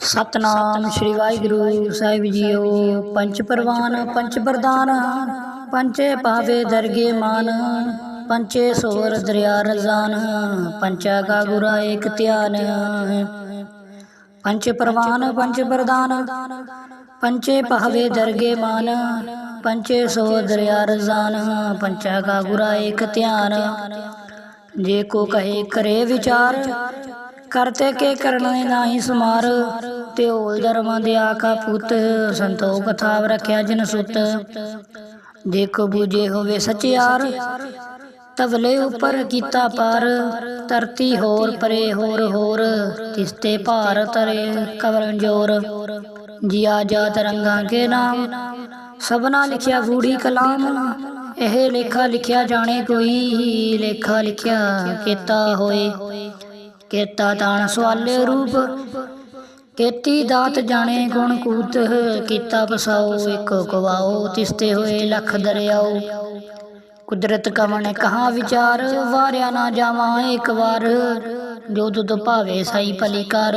ਸਤਨਾਮ ਸ੍ਰੀ ਵਾਹਿਗੁਰੂ ਸਾਹਿਬ ਜੀਓ, ਪੰਚ ਪ੍ਰਵਾਨ, ਪੰਚ ਪ੍ਰਦਾਨ ਪੰਚੇ ਪਾਵੇ ਦਰਗੇ ਮਾਨ, ਪੰਚੇ ਸੋਰ ਦਰਿਆ ਰਜ਼ਾਨ, ਪੰਚਾ ਕਾ ਗੁਰਾ ਏਕ ਧਿਆਨ। ਪੰਚ ਪ੍ਰਵਾਨ, ਪੰਚ ਪ੍ਰਦਾਨ ਪੰਚੇ ਪਾਵੇ ਦਰਗੇ ਮਾਨ, ਪੰਚੇ ਸੋ ਦਰਿਆ ਰਜ਼ਾਨ, ਪੰਚਾ ਕਾ ਗੁਰਾ ਏਕ ਧਿਆਨ। ਜੇ ਕੋ ਕਹੇ ਕਰੇ ਵਿਚਾਰ ਕਰਤੇ ਕੇ ਕਰਨੇ ਨਾਹੀ ਸਮਾਰ। ਤੇ ਓਲ ਧਰਮਾਂ ਦੇ ਆਖਾ ਪੁੱਤ, ਸੰਤੋਖ ਥਾਵ ਰੱਖਿਆ ਜਨ ਸੁਤ। ਜੇ ਬੂਝੇ ਹੋਵੇ ਸਚਿਆਰ ਤਵਲੇ ਉੱਪਰ ਕੀਤਾ ਪਾਰ। ਧਰਤੀ ਹੋਰ ਪਰੇ ਹੋਰ ਹੋਰ, ਤਿਸਤੇ ਭਾਰ ਤਰੇ ਕਵਰਨ ਜੋਰ। ਜਿਆ ਜਾਤ ਰੰਗਾਂ ਕੇ ਨਾਮ, ਸਭਨਾ ਲਿਖਿਆ ਗੂੜੀ ਕਲਾਮ। ਇਹ ਲੇਖਾ ਲਿਖਿਆ ਜਾਣੇ ਕੋਈ, ਲੇਖਾ ਲਿਖਿਆ ਕੀਤਾ ਹੋਏ। ਕੀਤਾ ਤਾਣ ਸਵਾਲੇ ਰੂਪ। ਕੀਤੀ ਦਾਤ ਜਾਣੇ ਗੁਣ ਕੂਤ, ਕੀਤਾ ਪਸਾਓ ਇੱਕ ਕਵਾਓ, ਤਿਸਤੇ ਹੋਏ ਲਖ ਦਰਿਆਓ। ਕੁਦਰਤ ਕਵਣ ਕਹਾ ਵਿਚਾਰ, ਵਾਰਿਆ ਨਾ ਜਾਵਾਂ ਇੱਕ ਵਾਰ। ਜੋ ਤੁਧ ਭਾਵੇ ਸਾਈ ਭਲੀ ਕਰ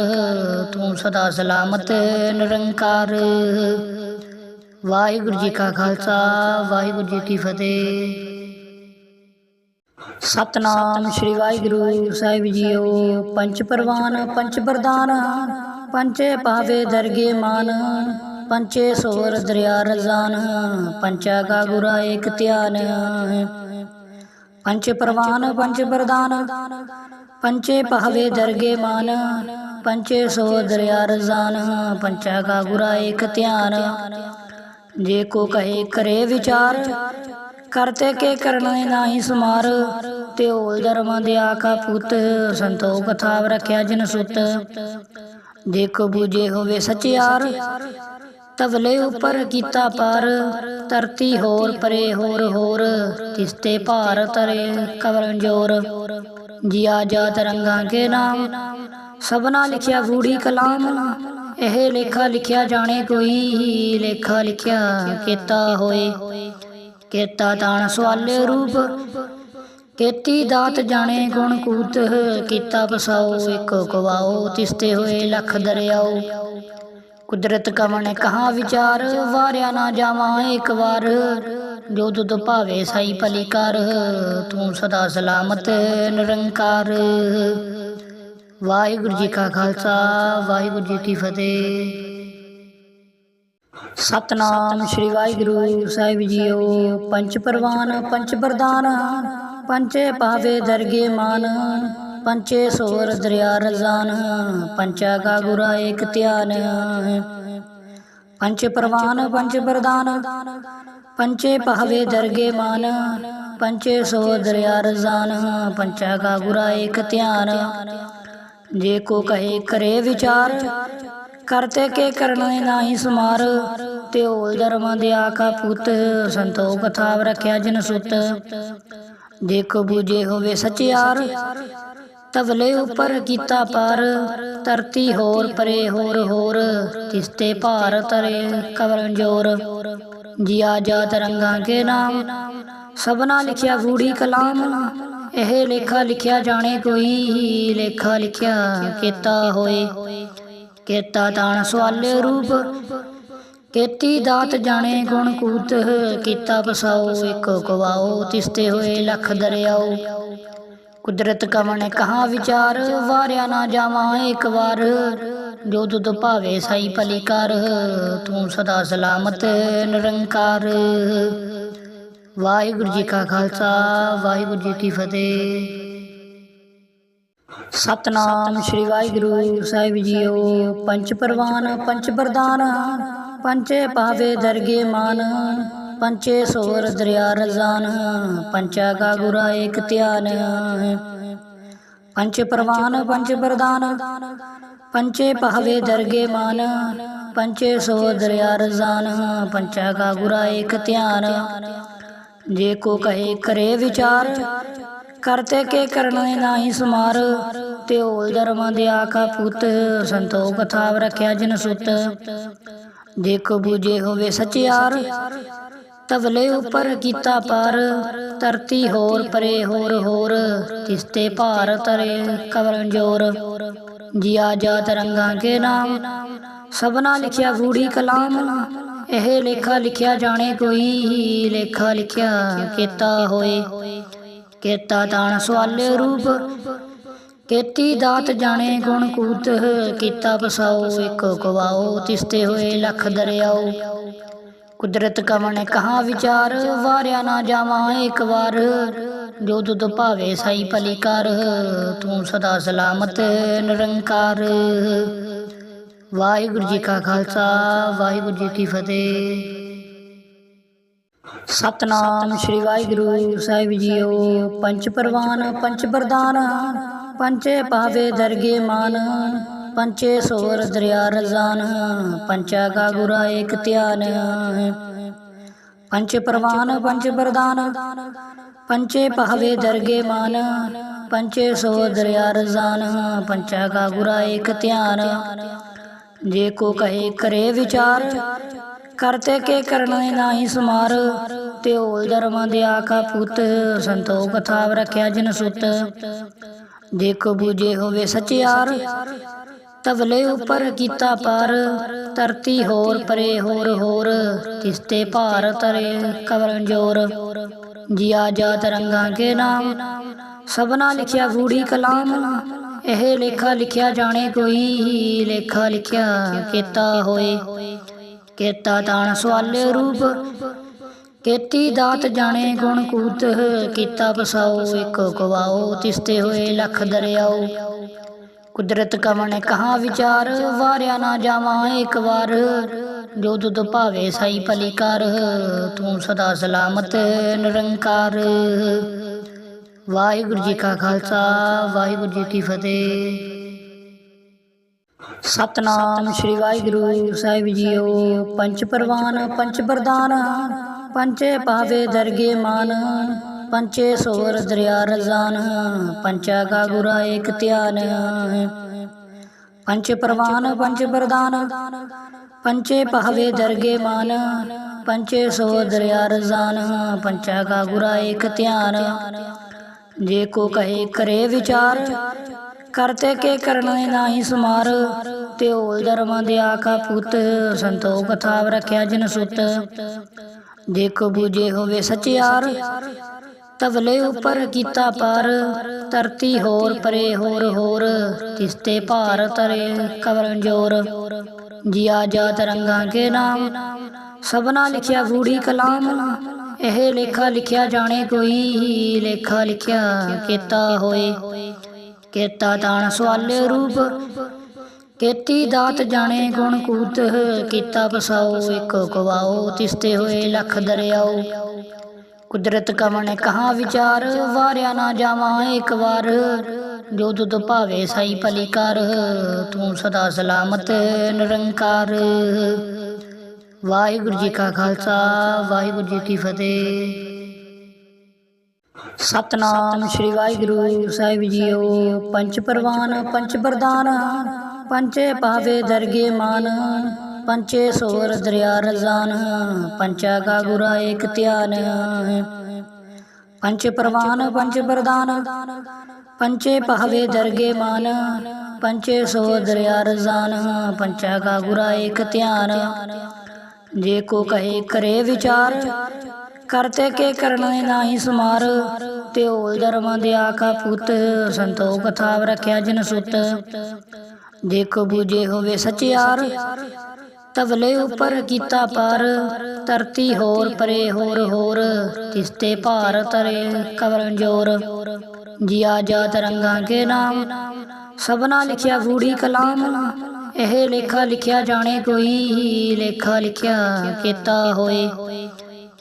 ਤੂੰ ਸਦਾ ਸਲਾਮਤ ਨਿਰੰਕਾਰ। ਵਾਹਿਗੁਰੂ ਜੀ ਕਾ ਖਾਲਸਾ, ਵਾਹਿਗੁਰੂ ਜੀ ਕੀ ਫਤਿਹ। ਸਤਨਾਮ ਸ੍ਰੀ ਵਾਹਿਗੁਰੂ ਸਾਹਿਬ ਜੀਓ, ਪੰਚ ਪ੍ਰਵਾਨ, ਪੰਚ ਪ੍ਰਦਾਨ ਪੰਚੇ ਪਾਵੇ ਦਰਗੇ ਮਾਨ, ਪੰਚੇ ਸੋਰ ਦਰਿਆ ਰਜ਼ਾਨ, ਪੰਚਾ ਕਾ ਗੁਰਾ ਏਕ ਧਿਆਨ। ਪੰਚ ਪ੍ਰਵਾਨ, ਪੰਚ ਪ੍ਰਦਾਨ ਪੰਚੇ ਪਾਵੇ ਦਰਗੇ ਮਾਨ, ਪੰਚੇ ਸੋ ਦਰਿਆ ਰਜ਼ਾਨ, ਪੰਚਾ ਕਾ ਗੁਰਾ ਏਕ ਧਿਆਨ। ਜੇ ਕੋ ਕਹੇ ਕਰੇ ਵਿਚਾਰ, ਕਰਤੇ ਕੇ ਕਰਨੇ ਨਾਹੀ ਸਮਾਰ ਤੇ ਓਲ ਧਰਮਾਂ ਦੇ ਆਖਾ ਪੁੱਤ ਸੰਤੋਖ ਥਾਵ ਰਖਿਆ ਜਨ ਸੁਤ। ਜੇ ਕੋ ਬੂਝੇ ਹੋਵੇ ਸਚਿਆਰ ਤਵਲੇ ਉੱਪਰ ਕੀਤਾ ਪਾਰ। ਧਰਤੀ ਹੋਰ ਪਰੇ, ਹੋਰ ਹੋਰ, ਤਿਸਤੇ ਭਾਰ ਤਰੇ ਕਵਰਨ ਜੋਰ ਜਿਆ ਜਾਤ ਰੰਗਾਂ ਕੇ ਨਾਮ, ਸਭਨਾ ਲਿਖਿਆ ਗੂੜੀ ਕਲਾਮ। ਇਹ ਲੇਖਾ ਲਿਖਿਆ ਜਾਣੇ ਕੋਈ, ਲੇਖਾ ਲਿਖਿਆ ਕੀਤਾ ਹੋਏ। ਕੀਤਾ ਤਾਣ ਸਵਾਲੇ ਰੂਪ ਕੀਤੀ ਦਾਤ ਜਾਣੇ ਗੁਣ ਕੂਤ, ਕੀਤਾ ਬਸਾਓ ਇੱਕ ਕਵਾਓ, ਤਿਸਤੇ ਹੋਏ ਲਖ ਦਰਿਆਓ। ਕੁਦਰਤ ਕਵਣ ਕਹਾ ਵਿਚਾਰ, ਵਾਰਿਆ ਨਾ ਜਾਵਾਂ ਇੱਕ ਵਾਰ। ਜੋ ਤੁਧ ਭਾਵੇ ਸਾਈ ਭਲੀ ਕਰ ਤੂੰ ਸਦਾ ਸਲਾਮਤ ਨਿਰੰਕਾਰ। ਵਾਹਿਗੁਰੂ ਜੀ ਕਾ ਖਾਲਸਾ, ਵਾਹਿਗੁਰੂ ਜੀ ਕੀ ਫਤਿਹ। ਸਤਨਾਮ ਸ੍ਰੀ ਵਾਹਿਗੁਰੂ, ਸਾਹਿਬ ਜੀਓ, ਪੰਚ ਪਰਵਾਨ, ਪੰਚ ਪ੍ਰਦਾਨ ਪੰਚੇ ਪਾਵੇ ਦਰਗੇ ਮਾਨ, ਪੰਚੇ ਸੋਰ ਦਰਿਆ ਰਜ਼ਾਨ, ਪੰਚਾ ਕਾ ਗੁਰਾ ਏਕ ਧਿਆਨ। ਪੰਚ ਪ੍ਰਵਾਨ, ਪੰਚ ਪ੍ਰਦਾਨ, ਪੰਚੇ ਪਾਵੇ ਦਰਗੇ ਮਾਨ, ਪੰਚੇ ਸੋ ਦਰਿਆ ਰਜ਼ਾਨ, ਪੰਚਾ ਕਾ ਗੁਰਾ ਏਕ ਧਿਆਨ। ਜੇ ਕੋ ਕਹੇ ਕਰੇ ਵਿਚਾਰ ਕਰਤੇ ਕੇ ਕਰਨੇ ਨਾਹੀ ਸਮਾਰ, ਤੇ ਓਲ ਧਰਮਾਂ ਦੇ ਆਖਾ ਪੁੱਤ, ਸੰਤੋਖ ਥਾਵ ਰੱਖਿਆ ਜਨ ਸੁਤ। ਜੇ ਕੋ ਬੂਝੇ ਹੋਵੇ ਸਚਿਆਰ ਤਵਲੇ ਉੱਪਰ ਕੀਤਾ ਪਾਰ, ਧਰਤੀ ਹੋਰ ਪਰੇ ਹੋਰ ਹੋਰ, ਤਿਸਤੇ ਭਾਰ ਤਰੇ ਕਵਰਨ ਜੋਰ। ਜਿਆ ਜਾਤ ਰੰਗਾਂ ਕੇ ਨਾਮ, ਸਭਨਾ ਲਿਖਿਆ ਗੂੜੀ ਕਲਾਮ। ਇਹ ਲੇਖਾ ਲਿਖਿਆ ਜਾਣੇ ਕੋਈ, ਲੇਖਾ ਲਿਖਿਆ ਕੀਤਾ ਹੋਏ। ਕੀਤਾ ਤਾਣ ਸਵਾਲੇ ਰੂਪ ਕੀਤੀ ਦਾਤ ਜਾਣੇ ਗੁਣ ਕੂਤ ਕੀਤਾ ਬਸਾਓ ਇੱਕ ਕਵਾਓ ਤਿਸਤੇ ਹੋਏ ਲਖ ਦਰਿਆਓ। ਕੁਦਰਤ ਕਵਣ ਕਹਾ ਵਿਚਾਰ ਵਾਰਿਆ ਨਾ ਜਾਵਾਂ ਇੱਕ ਵਾਰ। ਜੋ ਤੁਧ ਭਾਵੇ ਸਾਈ ਭਲੀ ਕਰ ਤੂੰ ਸਦਾ ਸਲਾਮਤ ਨਿਰੰਕਾਰ। ਵਾਹਿਗੁਰੂ ਜੀ ਕਾ ਖਾਲਸਾ ਵਾਹਿਗੁਰੂ ਜੀ ਕੀ ਫਤਿਹ। ਸਤਨਾਮ ਸ੍ਰੀ ਵਾਹਿਗੁਰੂ ਸਾਹਿਬ ਜੀਓ ਪੰਚ ਪਰਵਾਨ ਪੰਚ ਪ੍ਰਦਾਨ ਪੰਚੇ ਪਾਵੇ ਦਰਗੇ ਮਾਨ, ਪੰਚੇ ਸੋਰ ਦਰਿਆ ਰਜ਼ਾਨ, ਪੰਚਾ ਕਾ ਗੁਰਾ ਏਕ ਧਿਆਨ। ਪੰਚ ਪ੍ਰਵਾਨ, ਪੰਚ ਪ੍ਰਦਾਨ, ਪੰਚੇ ਪਾਵੇ ਦਰਗੇ ਮਾਨ, ਪੰਚੇ ਸੋ ਦਰਿਆ ਰਜ਼ਾਨ, ਪੰਚਾ ਕਾ ਗੁਰਾ ਏਕ ਧਿਆਨ। ਜੇ ਕੋ ਕਹੇ ਕਰੇ ਵਿਚਾਰ, ਕਰਤੇ ਕੇ ਕਰਨੇ ਨਾਹੀ ਸਮਾਰ, ਤੇ ਓਲ ਧਰਮਾਂ ਦੇ ਆਖਾ ਪੁੱਤ, ਸੰਤੋਖ ਥਾਵ ਰੱਖਿਆ ਜਨ ਸੁਤ। ਜੇ ਕੋ ਬੂਝੇ ਹੋਵੇ ਸਚਿਆਰ ਤਵਲੇ ਉੱਪਰ ਕੀਤਾ ਪਾਰ, ਧਰਤੀ ਹੋਰ ਪਰੇ ਹੋਰ ਹੋਰ ਤਿਸਤੇ ਭਾਰ ਤਰੇ ਕਵਰਨ ਜੋਰ। ਜਿਆ ਜਾਤ ਰੰਗਾਂ ਕੇ ਨਾਮ, ਸਭਨਾ ਲਿਖਿਆ ਗੂੜੀ ਕਲਾਮ। ਇਹ ਲੇਖਾ ਲਿਖਿਆ ਜਾਣੇ ਕੋਈ, ਲੇਖਾ ਲਿਖਿਆ ਕੀਤਾ ਹੋਏ। ਕੀਤਾ ਤਾਣ ਸਵਾਲੇ ਰੂਪ ਕੀਤੀ ਦਾਤ ਜਾਣੇ ਗੁਣ ਕੂਤ, ਕੀਤਾ ਪਸਾਓ ਇੱਕ ਕਵਾਓ, ਤਿਸਤੇ ਹੋਏ ਲੱਖ ਦਰਿਆਓ। ਕੁਦਰਤ ਕਵਣ ਕਹਾ ਵਿਚਾਰ, ਵਾਰਿਆ ਨਾ ਜਾਵਾਂ ਇੱਕ ਵਾਰ। ਜੋ ਤੁਧ ਭਾਵੇ ਸਾਈ ਭਲੀ ਕਰ ਤੂੰ ਸਦਾ ਸਲਾਮਤ ਨਿਰੰਕਾਰ। ਵਾਹਿਗੁਰੂ ਜੀ ਕਾ ਖਾਲਸਾ, ਵਾਹਿਗੁਰੂ ਜੀ ਕੀ ਫਤਿਹ। ਸਤਨਾਮ ਸ੍ਰੀ ਵਾਹਿਗੁਰੂ, ਸਾਹਿਬ ਜੀਓ, ਪੰਚ ਪਰਵਾਨ, ਪੰਚ ਪ੍ਰਦਾਨ ਪੰਚੇ ਪਾਵੇ ਦਰਗੇ ਮਾਨ ਪੰਚੇ ਸੋਰ ਦਰਿਆ ਰਜ਼ਾਨ ਪੰਚਾ ਕਾ ਗੁਰਾ ਏਕ ਧਿਆਨ। ਪੰਚ ਪਰਵਾਨ ਪੰਚ ਪ੍ਰਦਾਨ। ਪੰਚੇ ਪਾਵੇ ਦਰਗੇ ਮਾਨ ਪੰਚੇ ਸੋ ਦਰਿਆ ਰਜ਼ਾਨ ਪੰਚਾ ਕਾ ਗੁਰਾ ਏਕ ਧਿਆਨ। ਜੇ ਕੋ ਕਹੇ ਕਰੇ ਵਿਚਾਰ ਕਰਤੇ ਕੇ ਕਰਨੇ ਨਾਹੀ ਸਮਾਰ। ਤੇ ਓਲ ਧਰਮਾਂ ਦੇ ਆਖਾ ਪੁੱਤ ਸੰਤੋਖ ਥਾਵ ਰੱਖਿਆ ਜਿਨ ਸੁਤ। ਦੇਖੋ ਬੂਝੇ ਹੋਵੇ ਸਚਿਆਰ ਤਵਲੇ ਉੱਪਰ ਕੀਤਾ ਪਾਰ, ਧਰਤੀ ਹੋਰ ਪਰੇ ਹੋਰ ਹੋਰ, ਤਿਸਤੇ ਭਾਰ ਤਰੇ ਕਵਰਨ ਜੋਰ। ਜਿਆ ਜਾਤ ਰੰਗਾਂ ਕੇ ਨਾਮ, ਸਭਨਾ ਲਿਖਿਆ ਗੂੜੀ ਕਲਾਮ, ਇਹ ਲੇਖਾ ਲਿਖਿਆ ਜਾਣੇ ਕੋਈ, ਲੇਖਾ ਲਿਖਿਆ ਕੀਤਾ ਹੋਏ। ਕੀਤਾ ਤਾਣ ਸਵਾਲੇ ਰੂਪ ਕੀਤੀ ਦਾਤ ਜਾਣੇ ਗੁਣ ਕੂਤ ਕੀਤਾ ਪਸਾਓ ਇੱਕ ਕਵਾਓ ਤਿਸਤੇ ਹੋਏ ਲੱਖ ਦਰਿਆਓ। ਕੁਦਰਤ ਕਵਣ ਕਹਾ ਵਿਚਾਰ ਵਾਰਿਆ ਨਾ ਜਾਵਾਂ ਇੱਕ ਵਾਰ। ਜੋ ਤੁਧ ਭਾਵੇ ਸਾਈ ਭਲੀ ਕਰ ਤੂੰ ਸਦਾ ਸਲਾਮਤ ਨਿਰੰਕਾਰ। ਵਾਹਿਗੁਰੂ ਜੀ ਕਾ ਖਾਲਸਾ ਵਾਹਿਗੁਰੂ ਜੀ ਕੀ ਫਤਿਹ। ਸਤਨਾਮ ਸ੍ਰੀ ਵਾਹਿਗੁਰੂ ਸਾਹਿਬ ਜੀਓ ਪੰਚ ਪਰਵਾਨ ਪੰਚ ਪ੍ਰਦਾਨ ਪੰਚੇ ਪਾਵੇ ਦਰਗੇ ਮਾਨ, ਪੰਚੇ ਸੋਰ ਦਰਿਆ ਰਜ਼ਾਨ, ਪੰਚਾ ਕਾ ਗੁਰਾ ਏਕ ਧਿਆਨ। ਪੰਚ ਪ੍ਰਵਾਨ, ਪੰਚ ਪ੍ਰਦਾਨ, ਪੰਚੇ ਪਾਵੇ ਦਰਗੇ ਮਾਨ, ਪੰਚੇ ਸੋ ਦਰਿਆ ਰਜ਼ਾਨ, ਪੰਚਾ ਕਾ ਗੁਰਾ ਏਕ ਧਿਆਨ। ਜੇ ਕੋ ਕਹੇ ਕਰੇ ਵਿਚਾਰ, ਕਰਤੇ ਕੇ ਕਰਨੇ ਨਾਹੀ ਸਮਾਰ, ਤੇ ਓਲ ਧਰਮਾਂ ਦੇ ਆਖਾ ਪੁੱਤ, ਸੰਤੋਖ ਥਾਵ ਰੱਖਿਆ ਜਨ ਸੁਤ। ਦੇਖੋ ਬੂਝੇ ਹੋਵੇ ਸਚਿਆਰ ਤਵਲੇ ਉੱਪਰ ਕੀਤਾ ਪਾਰ, ਧਰਤੀ ਹੋਰ ਪਰੇ ਹੋਰ ਹੋਰ ਤਿਸਤੇ ਭਾਰ ਤਰੇ ਕਵਰਨ ਜੋਰ। ਜਿਆ ਜਾਤ ਰੰਗਾਂ ਕੇ ਨਾਮ, ਸਭਨਾ ਲਿਖਿਆ ਗੂੜੀ ਕਲਾਮ। ਇਹ ਲੇਖਾ ਲਿਖਿਆ ਜਾਣੇ ਕੋਈ, ਲੇਖਾ ਲਿਖਿਆ ਕੀਤਾ ਹੋਏ। ਕੀਤਾ ਤਾਣ ਸਵਾਲੇ ਰੂਪ ਕੀਤੀ ਦਾਤ ਜਾਣੇ ਗੁਣ ਕੂਤ, ਕੀਤਾ ਪਸਾਓ ਇੱਕ ਕਵਾਓ, ਤਿਸਤੇ ਹੋਏ ਲੱਖ ਦਰਿਆਓ। ਕੁਦਰਤ ਕਵਣ ਕਹਾ ਵਿਚਾਰ, ਵਾਰਿਆ ਨਾ ਜਾਵਾਂ ਇੱਕ ਵਾਰ। ਜੋ ਤੁਧ ਭਾਵੇ ਸਾਈ ਭਲੀ ਕਰ ਤੂੰ ਸਦਾ ਸਲਾਮਤ, ਨਿਰੰਕਾਰ। ਵਾਹਿਗੁਰੂ ਜੀ ਕਾ ਖਾਲਸਾ, ਵਾਹਿਗੁਰੂ ਜੀ ਕੀ ਫਤਿਹ। ਸਤਨਾਮ ਸ੍ਰੀ ਵਾਹਿਗੁਰੂ, ਸਾਹਿਬ ਜੀਓ, ਪੰਚ ਪਰਵਾਨ, ਪੰਚ ਪ੍ਰਦਾਨ ਪੰਚੇ ਪਾਵੇ ਦਰਗੇ ਮਾਨ, ਪੰਚੇ ਸੋਰ ਦਰਿਆ ਰਜ਼ਾਨ, ਪੰਚਾ ਕਾ ਗੁਰਾ ਏਕ ਧਿਆਨ। ਪੰਚ ਪ੍ਰਵਾਨ, ਪੰਚ ਪ੍ਰਦਾਨ, ਪੰਚੇ ਪਾਵੇ ਦਰਗੇ ਮਾਨ, ਪੰਚੇ ਸੋ ਦਰਿਆ ਰਜ਼ਾਨ, ਪੰਚਾ ਕਾ ਗੁਰਾ ਏਕ ਧਿਆਨ। ਜੇ ਕੋ ਕਹੇ ਕਰੇ ਵਿਚਾਰ, ਕਰਤੇ ਕੇ ਕਰਨੇ ਨਾਹੀ ਸਮਾਰ, ਤੇ ਓਲ ਧਰਮਾਂ ਦੇ ਆਖਾ ਪੁੱਤ, ਸੰਤੋਖ ਥਾਵ ਰੱਖਿਆ ਜਨ ਸੁਤ। ਦੇਖੋ ਬੂਝੇ ਹੋਵੇ ਸਚਿਆਰ ਤਵਲੇ ਉੱਪਰ ਕੀਤਾ ਪਾਰ, ਧਰਤੀ ਹੋਰ ਪਰੇ ਹੋਰ ਹੋਰ, ਤਿਸਤੇ ਭਾਰ ਤਰੇ ਕਵਰਨ ਜੋਰ। ਜਿਆ ਜਾਤ ਰੰਗਾਂ ਕੇ ਨਾਮ, ਸਭਨਾ ਲਿਖਿਆ ਗੂੜੀ ਕਲਾਮ। ਇਹ ਲੇਖਾ ਲਿਖਿਆ ਜਾਣੇ ਕੋਈ, ਲੇਖਾ ਲਿਖਿਆ ਕੀਤਾ ਹੋਏ।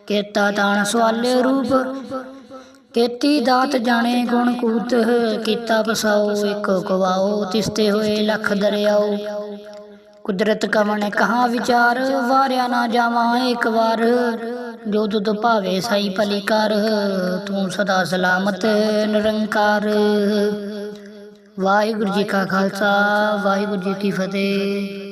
ਕੀਤਾ ਤਾਣ ਸਵਾਲੇ ਰੂਪ ਕੀਤੀ ਦਾਤ ਜਾਣੇ ਗੁਣ ਕੂਤ ਕੀਤਾ ਪਸਾਓ ਇੱਕ ਕਵਾਓ ਤਿਸਤੇ ਹੋਏ ਲੱਖ ਦਰਿਆਓ। ਕੁਦਰਤ ਕਵਣ ਕਹਾ ਵਿਚਾਰ, ਵਾਰਿਆ ਨਾ ਜਾਵਾਂ ਇੱਕ ਵਾਰ। ਜੋ ਦੁੱਧ ਭਾਵੇ ਸਾਈ ਭਲੀ ਕਰ ਤੂੰ ਸਦਾ ਸਲਾਮਤ ਨਿਰੰਕਾਰ। ਵਾਹਿਗੁਰੂ ਜੀ ਕਾ ਖਾਲਸਾ, ਵਾਹਿਗੁਰੂ ਜੀ ਕੀ ਫਤਿਹ।